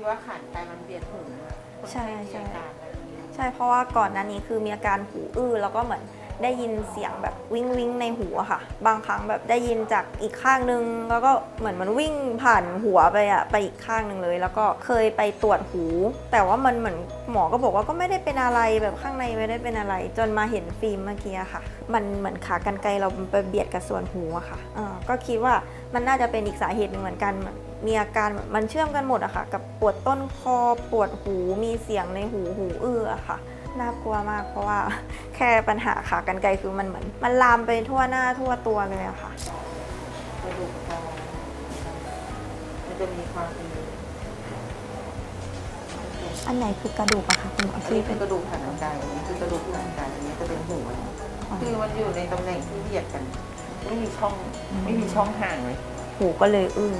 ที่ว่าขันไปมันเบียดหูอะคนใช่ไข้มีใช่อาการอะไรอย่างเงี้ยใช่เพราะว่าก่อนหน้านี้คือมีอาการหูอื้อแล้วก็เหมือนได้ยินเสียงแบบวิ่งวิ่งในหูอะค่ะ บางครั้งแบบได้ยินจากอีกข้างนึง แล้วก็เหมือนมันวิ่งผ่านหัวไปอะไปอีกข้างหนึ่งเลย แล้วก็เคยไปตรวจหู แต่ว่ามันเหมือนหมอก็บอกว่าก็ไม่ได้เป็นอะไรแบบข้างในไม่ได้เป็นอะไร จนมาเห็นฟิล์มเมื่อกี้อะค่ะ มันเหมือนขากรรไกรเราไปเบียดกับส่วนหูอะค่ะเออก็คิดว่ามันน่าจะเป็นอีกสาเหตุหนึ่งเหมือนกันเห มือนมีอาการแบบมันเชื่อมกันหมดอะค่ะ กับปวดต้นคอปวดหูมีเสียงในหูหูอื้ออะค่ะน่ากลัวมากเพราะว่าแค่ปัญหาขากรรไกรคือมันเหมือน มันลามไปทั่วหน้าทั่วตัวเลยอะค่ะกระดูกตามันจะมีความเป็นอันไหนคือกระดูกอะคะคุณหมออันที่นี้เป็เป็นนกระดูกหันใจอันนี้คือกระดูกหันใจอันนี้จะเป็นหัวคือมันอยู่ในตำแหน่งที่เบียดกัน ไม่มีช่อง ไม่มีช่องห่างเลย หูก็เลยอื้อ